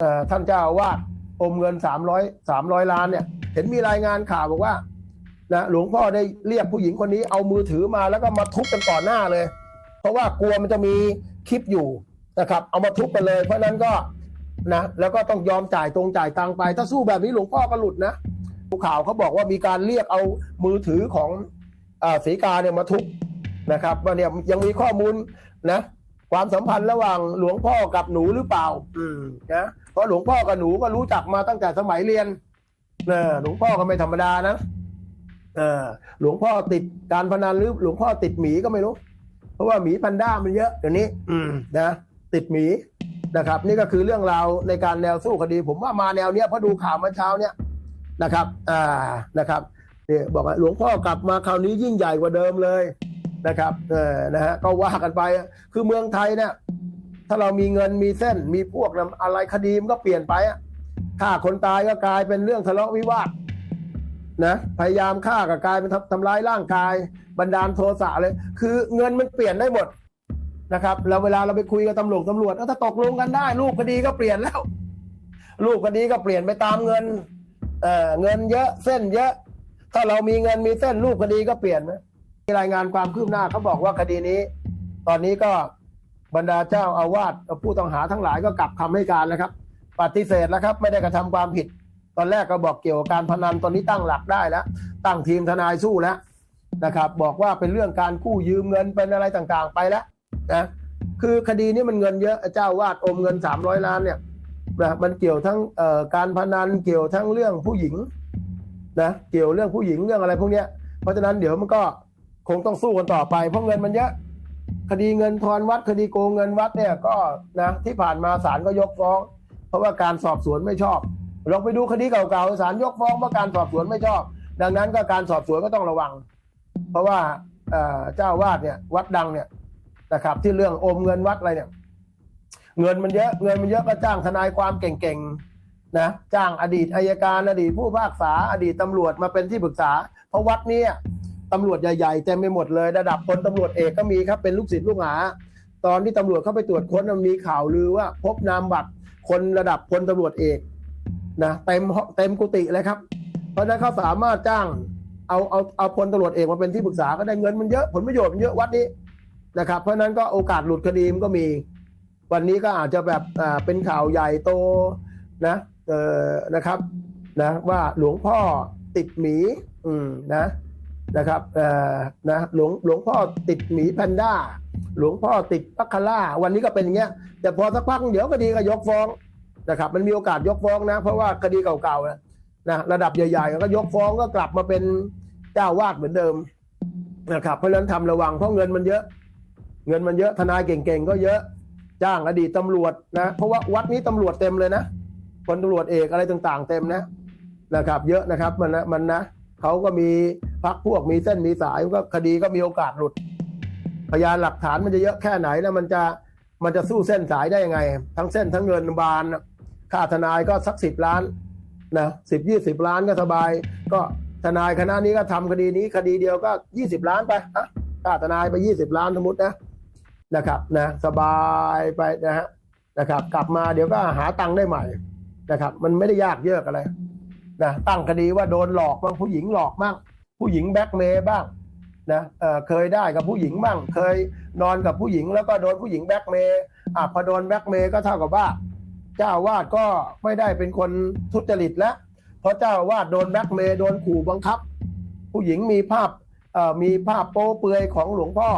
เอ่อท่านเจ้าอาวาสอมเงินสามร้อยสามร้อยล้านเนี่ย เห็นมีรายงานข่าวบอกว่านะหลวงพ่อได้เรียกผู้หญิงคนนี้เอามือถือมาแล้วก็มาทุบกันต่อหน้าเลย เพราะว่ากลัวมันจะมีคลิปอยู่นะครับ เอามาทุบกันเลย เพราะฉะนั้นก็นะแล้วก็ต้องยอมจ่ายตรงจ่ายตังค์ไป ถ้าสู้แบบนี้หลวงพ่อก็หลุดนะผู้ข่าวเขาบอกว่ามีการเรียกเอามือถือของอาศรีกาเนี่ยมาทุบนะครับว่าเนี่ยยังมีข้อมูลนะ ความสัมพันธ์ระหว่างหลวงพ่อกับหนูหรือเปล่า อืมนะเพ ราะหลวงพ่อกับหนูก็รู้จักมาตั้งแต่สมัยเรียนเออหลวงพ่อก็ไม่ธรรมดานะเออหลวงพ่อติดการพนันหรือหลวงพ่อติดหมีก็ไม่รู้ เพราะว่าหมีแพันด้ามันเยอะเดี๋ยวนี้ อืมนะติดหมีนะครับ นี่ก็คือเรื่องราวในการแนวสู้คดี ผมว่ามาแนวเนี้ยเพราะดูข่าวเมื่อเช้าเนี้ยนะครับ อ่านะครับเนี่ยบอกว่าหลวงพ่อกลับมาคราวนี้ยิ่งใหญ่กว่าเดิมเลยนะครับ เออนะฮะก็ว่ากันไป คือเมืองไทยเนี่ย ถ้าเรามีเงินมีเส้นมีพวกนะอะไรคดีมันก็เปลี่ยนไปอะฆ่าคนตายก็กลายเป็นเรื่องทะเลาะวิวาทนะพยายามฆ่าก็กลายเป็นทำทำร้ายร่างกายบันดาลโทสะเลย คือเงินมันเปลี่ยนได้หมดนะครับแล้วเวลาเราไปคุยกับตำรวจตำรวจเอ้าถ้าตกลงกันได้รูปคดีก็เปลี่ยนแล้วรูปคดีก็เปลี่ยนไปตามเงินเอ่อเงินเยอะเส้นเยอะ ถ้าเรามีเงินมีเส้นรูปคดีก็เปลี่ยนนะมีรายงานความคืบหน้าเขาบอกว่าคดีนี้ ตอนนี้ก็ บรรดาเจ้าอาวาสผู้ต้องหาทั้งหลายก็กลับคำให้การแล้วครับ ปฏิเสธแล้วครับ ไม่ได้กระทำความผิด ตอนแรกก็บอกเกี่ยวกับการพนันตอนนี้ตั้งหลักได้แล้ว ตั้งทีมทนายสู้แล้วนะครับ บอกว่าเป็นเรื่องการกู้ยืมเงินเป็นอะไรต่างๆ ไปแล้วนะคือคดีนี้มันเงินเยอะเจ้าอาวาดอมเงินสามร้อยล้านเนี่ยนะมันเกี่ยวทั้งการพนันเกี่ยวทั้งเรื่องผู้หญิงนะเกี่ยวเรื่องผู้หญิงเรื่องอะไรพวกนี้เพราะฉะนั้นเดี๋ยวมันก็คงต้องสู้กันต่อไปเพราะเงินมันเยอะ คดีเงินทอนวัด คดีโกงเงินวัดเนี่ยก็นะที่ผ่านมาศาลก็ยกฟ้อง เพราะว่าการสอบสวนไม่ชอบลองไปดูคดีเก่าๆศาลยกฟ้องว่าะการสอบสวนไม่ชอบ ดังนั้นก็การสอบสวนก็ต้องระวัง เพราะว่าเจ้าวาดเนี่ยวัดดังเนี่ยนะครับ ที่เรื่องอมเงินวัดอะไรเนี่ย เงินมันเยอะเงินมันเยอะก็จ้างทนายความเก่งๆนะจ้างอดีตอายการอดีตผู้พากษาอดีตตำรวจมาเป็นที่ปรึกษา เพราะวัดเนี้ ตำรวจใหญ่ๆเต็มไปหมดเลย ระดับพลตำรวจเอกก็มีครับเป็นลูกศิษย์ลูกหา ตอนที่ตำรวจเข้าไปตรวจค้นมันมีข่าวลือว่า พบนามบัตรคนระดับพลตำรวจเอกนะเต็มเต็มกุฏิเลยครับ เพราะนั้นเขาสามารถจ้างเอาเอาเอาพลตำรวจเอกมาเป็นที่ปรึกษาก็ได้เงินมันเยอะผลประโยชน์มันเยอะวัดนี้นะครับ เพราะฉะนั้นก็โอกาสหลุดคดีมันก็มี วันนี้ก็อาจจะแบบอ่าเป็นข่าวใหญ่โตนะเออนะครับนะว่าหลวงพ่อติดหมี อืมนะ นะครับนะหลวงหลวงพ่อติดหมีแพนด้า หลวงพ่อติดปัคคาร่าวันนี้ก็เป็นอย่างเงี้ยแต่พอสักพักเดี๋ยวคดีก็ยกฟ้องนะครับมันมีโอกาสยกฟ้องนะ เพราะว่าคดีเก่าๆนะนะระดับใหญ่ๆก็ยกฟ้องก็กลับมาเป็นเจ้าวาดเหมือนเดิมนะครับเพราะฉะนั้นทำระวังเพราะเงินมันเยอะ เงินมันเยอะทนายเก่งๆก็เยอะจ้างอดีตตำรวจนะเพราะว่าวัดนี้ตำรวจเต็มเลยนะพลตำรวจเอกอะไรต่างๆ เต็มนะนะครับ เยอะนะครับมันนะมันนะเขาก็มี พักพวกมีเส้นมีสายก็คดีก็มีโอกาสหลุด พยานหลักฐานมันจะเยอะแค่ไหนแล้วมันจะมันจะสู้เส้นสายได้ยังไง ทั้งเส้นทั้งเงินบานค่าทนายก็สักสิบล้านนะสิบยี่สิบล้านก็สบาย ก็ทนายคณะนี้ก็ทำคดีนี้คดีเดียวก็ยี่สิบล้านไปอะค่าทนายไปยี่สิบล้านสมมตินะนะครับนะสบายไปนะฮะนะครับ กลับมาเดี๋ยวก็หาตังค์ได้ใหม่นะครับ มันไม่ได้ยากเยอะอะไรนะตั้งคดีว่าโดนหลอกบ้างผู้หญิงหลอกบ้าง ผู้หญิงแบ็กเมย์บ้างนะเเคยได้กับผู้หญิงบ้าง เคยนอนกับผู้หญิงแล้วก็โดนผู้หญิงแบ็กเมย์อะพอโดนแบ็กเมย์ก็เท่ากับว่า เจ้าวาดก็ไม่ได้เป็นคนทุจริตแล้วเพราะเจ้าวาดโดนแบ็กเมย์โดนขู่บังคับ ผู้หญิงมีภาพเอ่อมีภาพโป๊เปือยของหลวงพ่อ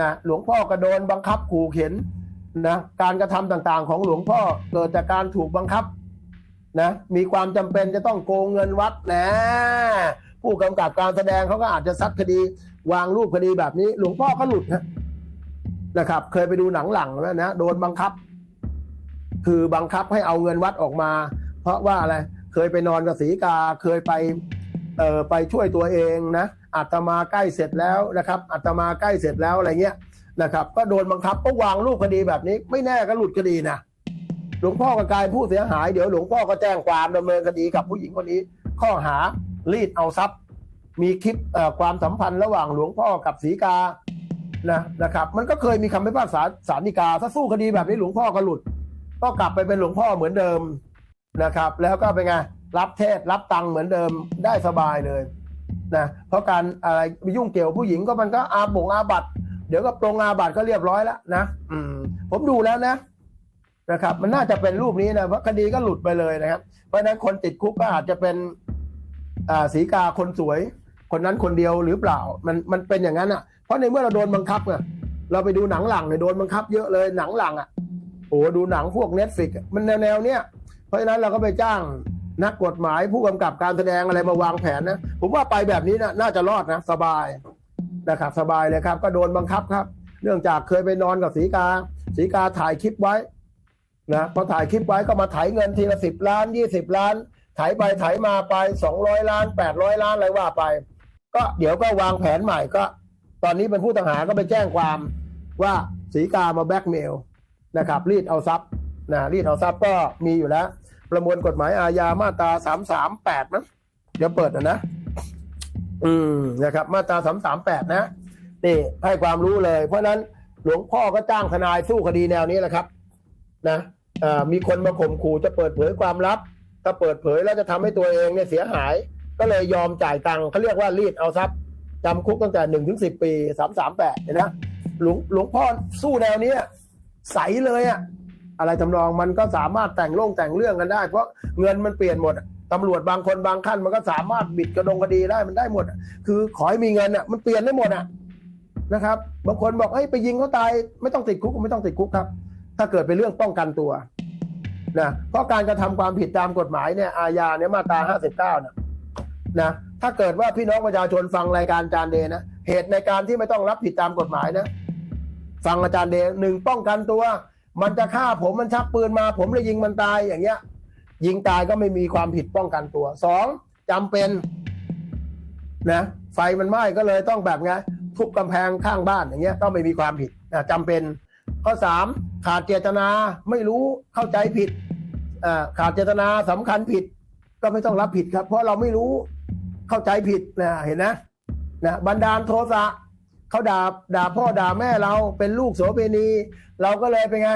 นะหลวงพ่อก็โดนบังคับขู่เข็นนะการกระทำต่างๆ ของหลวงพ่อเกิดจากการถูกบังคับนะมีความจำเป็นจะต้องโกงเงินวัดนะ ผู้กำกับการแสดงเขาก็อาจจะซัดคดี วางรูปคดีแบบนี้ หลวงพ่อก็หลุดนะนะครับ เคยไปดูหนังหลังแล้วนะโดนบังคับ คือบังคับให้เอาเงินวัดออกมา เพราะว่าอะไรเคยไปนอนกับศรีกาเคยไปเอ่อไปช่วยตัวเองนะอาตมาใกล้เสร็จแล้วนะครับอาตมาใกล้เสร็จแล้วอะไรเงี้ยนะครับ ก็โดนบังคับก็วางรูปคดีแบบนี้ ไม่แน่ก็หลุดคดีนะหลวงพ่อก็กลายผู้เสียหายเดี๋ยวหลวงพ่อก็แจ้งความดำเนินคดีกับผู้หญิงคนนี้ ข้อหา รีดเอาทรัพย์ มีคลิปความสัมพันธ์ระหว่างหลวงพ่อกับศรีกานะนะครับ มันก็เคยมีคำพิพากษาศาลฎีกา ถ้าสู้คดีแบบนี้หลวงพ่อก็หลุด ก็กลับไปเป็นหลวงพ่อเหมือนเดิมนะครับ แล้วก็เป็นไงรับเทศรับตังค์เหมือนเดิมได้สบายเลยนะเพราะการอะไรไปยุ่งเกี่ยวผู้หญิงก็มันก็อาบงอาบัตเดี๋ยวก็ปรงอาบัตก็เรียบร้อยแล้วนะอืมผมดูแล้วนะนะครับ มันน่าจะเป็นรูปนี้นะเพราะคดีก็หลุดไปเลยนะครับ เพราะฉะนั้นคนติดคุกก็อาจจะเป็น สีกาคนสวย คนนั้นคนเดียวหรือเปล่า มันมันเป็นอย่างนั้นอะ เพราะในเมื่อเราโดนบังคับไงเราไปดูหนังหลังเนี่ยโดนบังคับเยอะเลยหนังหลังอะโอ้ดูหนังพวกเน็ตฟิกมันแนวแนวๆเนี้ยเพราะฉะนั้นเราก็ไปจ้างนักกฎหมายผู้กำกับการแสดงอะไรมาวางแผนนะ ผมว่าไปแบบนี้นะน่าจะรอดนะ สบายนะครับสบายเลยครับ ก็โดนบังคับครับ เนื่องจากเคยไปนอนกับสีกาสีกาถ่ายคลิปไว้นะพอถ่ายคลิปไว้ก็มาไถเงินทีละสิบล้านยี่สิบล้าน ไถไปไถมาไปสองร้อยล้านแปดร้อยล้านอะไรว่าไป ก็เดี๋ยวก็วางแผนใหม่ก็ ตอนนี้เป็นผู้ต้องหาก็ไปแจ้งความว่าสีกามาแบ็กเมลนะครับรีดเอาทรัพย์นะรีดเอาทรัพย์ก็มีอยู่แล้ว ประมวลกฎหมายอาญามาตราสามสามแปดนะเดี๋ยวเปิดนะนะ อืมนะครับ มาตราสามสามแปดนะนี่ให้ความรู้เลย เพราะฉะนั้นหลวงพ่อก็จ้างทนายสู้คดีแนวนี้แหละครับ นะมีคนมาข่มขู่จะเปิดเผยความลับ ถ้าเปิดเผยแล้วจะทำให้ตัวเองเนี่ยเสียหาย ก็เลยยอมจ่ายตังค์เขาเรียกว่ารีดเอาทรัพย์จำคุกตั้งแต่หนึ่งถึงสิบปีสามสามแปดเห็นนะหลวงหลวงพ่อสู้แนวนี้ใสเลยอะอะไรทำนองมันก็สามารถแต่งโล่งแต่งเรื่องกันได้ เพราะเงินมันเปลี่ยนหมดตำรวจบางคนบางขั้นมันก็สามารถบิดกระดงคดีได้มันได้หมด คือขอให้มีเงินอะมันเปลี่ยนได้หมดอะนะครับ บางคนบอกเฮ้ยไปยิงเขาตาย ไม่ต้องติดคุกไม่ต้องติดคุกครับ ถ้าเกิดเป็นเรื่องป้องกันตัว นะเพราะการกระทำความผิดตามกฎหมายเนี่ยอาญาเนี่ยมาตรา 59นะนะถ้าเกิดว่าพี่น้องประชาชนฟังรายการอาจารย์เดนะเหตุในการที่ไม่ต้องรับผิดตามกฎหมายนะ ฟังอาจารย์เดหนึ่งป้องกันตัว มันจะฆ่าผมมันชักปืนมา ผมเลยยิงมันตายอย่างเงี้ย ยิงตายก็ไม่มีความผิดป้องกันตัวสองจำเป็นนะไฟมันไหม้ก็เลยต้องแบบไงทุบกำแพงข้างบ้านอย่างเงี้ยก็ไม่มีความผิดนะจำเป็น ข้อสามขาดเจตนาไม่รู้เข้าใจผิดขาดเจตนาสำคัญผิด ก็ไม่ต้องรับผิดครับ เพราะเราไม่รู้เข้าใจผิดนะเห็นนะนะบันดาลโทสะเขาด่าด่าพ่อด่าแม่เราเป็นลูกโสเภณี เราก็เลยเป็นไง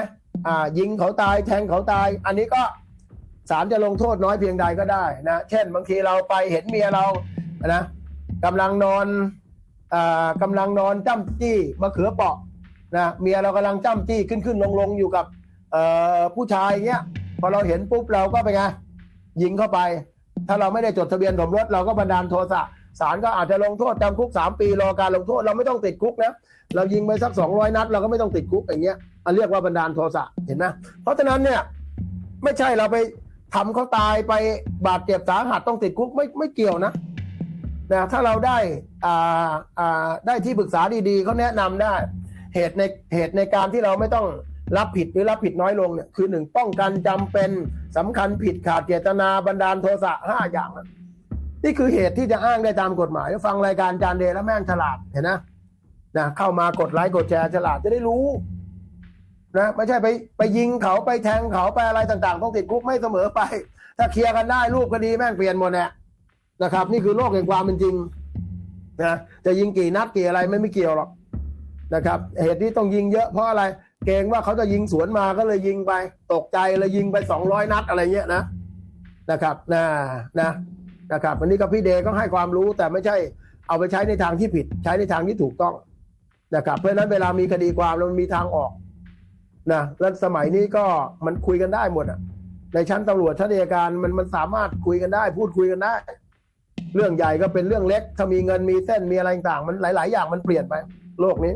อ่ายิงเขาตายแทงเขาตาย อันนี้ก็ศาลจะลงโทษน้อยเพียงใดก็ได้นะเช่น บางทีเราไปเห็นเมียเรานะกำลังนอนอ่ากำลังนอนจ้ำจี้มะเขือเปาะ นะเมียเรากำลังจ้ำจี้ขึ้นขึ้นลงลงอยู่กับเออผู้ชายเงี้ยพอเราเห็นปุ๊บเราก็ไปไงยิงเข้าไป ถ้าเราไม่ได้จดทะเบียนสมรสเราก็บันดาลโทสะศาลก็อาจจะลงโทษจำคุกสามปีรอการลงโทษเราไม่ต้องติดคุกนะเรายิงไปสักสองร้อยนัด เราก็ไม่ต้องติดคุกอย่างเงี้ยอันเรียกว่าบันดาลโทสะเห็นไหมเพราะฉะนั้นเนี่ยไม่ใช่เราไปทำเขาตายไปบาดเจ็บสาหัสต้องติดคุกไม่ไม่เกี่ยวนะนะถ้าเราได้อ่าอ่าได้ที่ปรึกษาดีๆเขาแนะนำได้ เหตุในเหตุในการที่เราไม่ต้องรับผิดหรือรับผิดน้อยลงเนี่ยคือหนึ่งป้องกันจำเป็นสำคัญผิดขาดเจตนาบันดาลโทสะห้าอย่าง นี่คือเหตุที่จะอ้างได้ตามกฎหมายฟังรายการจานเดแล้วแม่งฉลาดเห็นนะนะเข้ามากดไลค์กดแชร์ฉลาดจะได้รู้นะไม่ใช่ไปไปยิงเขาไปแทงเขาไปอะไรต่างๆ ต้องติดคุกไม่เสมอไป ถ้าเคลียร์กันได้รูปคดีแม่งเปลี่ยนหมดเนี่ยนะครับ นี่คือโลกแห่งความเป็นจริงนะจะยิงกี่นัดกี่อะไรไม่ไม่เกี่ยวหรอก นะครับ เหตุที่ต้องยิงเยอะเพราะอะไร เกรงว่าเขาจะยิงสวนมาก็เลยยิงไป ตกใจเลยยิงไปสองร้อยนัดอะไรเงี้ยนะนะครับนะนะนะครับวันนี้ก็พี่เดก็ให้ความรู้แต่ไม่ใช่เอาไปใช้ในทางที่ผิด ใช้ในทางที่ถูกต้องนะครับเพราะฉะนั้นเวลามีคดีความแล้วมันมีทางออกนะแล้วสมัยนี้ก็มันคุยกันได้หมดอะ ในชั้นตำรวจชั้นอัยการมันมันสามารถคุยกันได้ พูดคุยกันได้ เรื่องใหญ่ก็เป็นเรื่องเล็ก ถ้ามีเงินมีเส้นมีอะไรต่างๆมันหลาย ๆ อย่างมันเปลี่ยนไป โลกนี้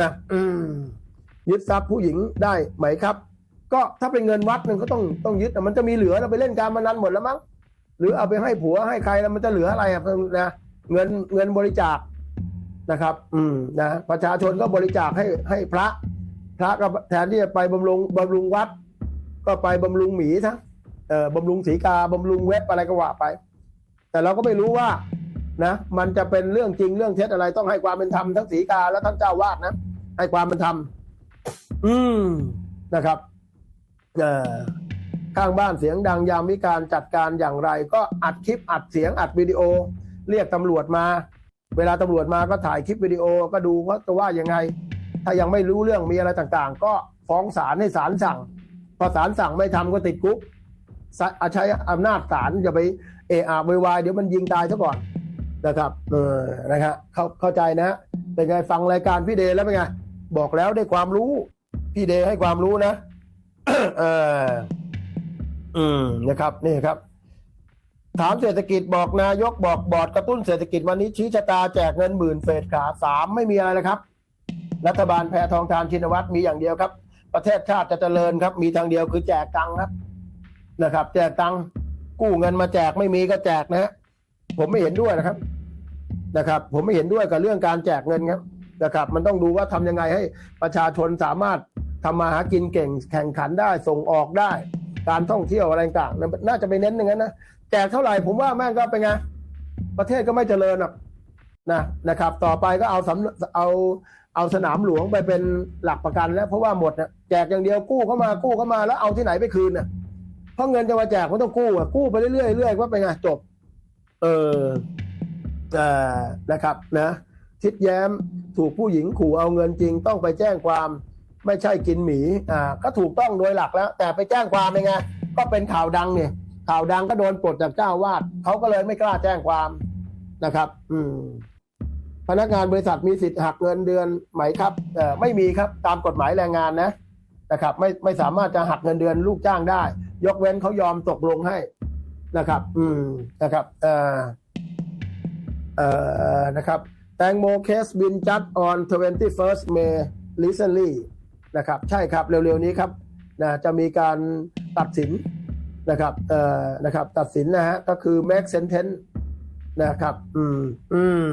นะอืยึดทรัพย์ผู้หญิงได้ไหมครับ ก็ถ้าเป็นเงินวัดหนึ่งก็ต้องต้องยึดอะมันจะมีเหลือเราไปเล่นการพนันหมดแล้วมั้งหรือเอาไปให้ผัวให้ใครแล้วมันจะเหลืออะไรอะนะเงินเงินบริจาคนะครับ อืมนะประชาชนก็บริจาคให้ให้พระ พระก็แทนที่จะไปบำรุงบำรุงวัด ก็ไปบำรุงหมีซะเอ่อบำรุงสีกาบำรุงเว็บอะไรก็ว่าไป แต่เราก็ไม่รู้ว่า นะมันจะเป็นเรื่องจริงเรื่องเท็จอะไรต้องให้ความเป็นธรรมทั้งสีกาและทั้งเจ้าวาดนะให้ความเป็นธรรมอืมนะครับเอ่อข้างบ้านเสียงดังยามวิการจัดการอย่างไร ก็อัดคลิปอัดเสียงอัดวิดีโอ เรียกตำรวจมา เวลาตำรวจมาก็ถ่ายคลิปวิดีโอก็ดูว่าจะว่ายังไง ถ้ายังไม่รู้เรื่องมีอะไรต่างๆ ก็ฟ้องศาลให้ศาลสั่งพอศาลสั่งไม่ทำก็ติดคุกศาใช้อำนาจศาลจะไปเอะอะโวยวายเดี๋ยวมันยิงตายซะก่อน นะครับเออนะครับเข้าเข้าใจนะเป็นไงฟังรายการพี่เดย์แล้วเป็นไงบอกแล้วได้ความรู้ พี่เดย์ให้ความรู้นะเอออืมนะครับนี่ครับ ถามเศรษฐกิจบอกนายกบอกบอร์ดกระตุ้นเศรษฐกิจวันนี้ชี้ชะตาแจกเงินหมื่นเฟสขาสามไม่มีอะไรนะครับ รัฐบาลแพทองทานชินวัตรมีอย่างเดียวครับ ประเทศชาติจะเจริญครับ มีทางเดียวคือแจกตังค์ครับนะครับ แจกตังค์กู้เงินมาแจกไม่มีก็แจกนะฮะ ผมไม่เห็นด้วยนะครับนะครับ ผมไม่เห็นด้วยกับเรื่องการแจกเงินครับนะครับ มันต้องดูว่าทำยังไงให้ประชาชนสามารถทำมาหากินเก่งแข่งขันได้ส่งออกได้ การท่องเที่ยวอะไรต่างๆน่าจะไปเน้นอย่างนั้นนะแจกเท่าไหร่ผมว่าแม่งก็เป็นไงประเทศก็ไม่เจริญหรอกนะนะครับ ต่อไปก็เอาสำเอาเอาสนามหลวงไปเป็นหลักประกันแล้วเพราะว่าหมดนะแจกอย่างเดียวกู้เข้ามากู้เข้ามาแล้วเอาที่ไหนไปคืนน่ะเพราะเงินจะมาแจกมันต้องกู้อะกู้ไปเรื่อยๆเรื่อยว่าเป็นไงจบ เออเอ่อนะครับนะทิดแย้มถูกผู้หญิงขู่เอาเงินจริงต้องไปแจ้งความไม่ใช่กินหมีอ่าก็ถูกต้องโดยหลักแล้ว แต่ไปแจ้งความเป็นไงก็เป็นข่าวดังเนี่ยข่าวดังก็โดนปลดจากเจ้าวาดเขาก็เลยไม่กล้าแจ้งความนะครับ อืมพนักงานบริษัทมีสิทธิ์หักเงินเดือนไหมครับเอ่อไม่มีครับตามกฎหมายแรงงานนะนะครับ ไม่ไม่สามารถจะหักเงินเดือนลูกจ้างได้ ยกเว้นเขายอมตกลงให้ นะครับ อืมนะครับเอ่อเอ่อนะครับแตงโมเคสบินจัด on 21st May recently นะครับใช่ครับเร็วๆนี้ครับนะจะมีการตัดสินนะครับเอ่อนะครับตัดสินนะฮะก็คือ make sentence นะครับ อืม อืม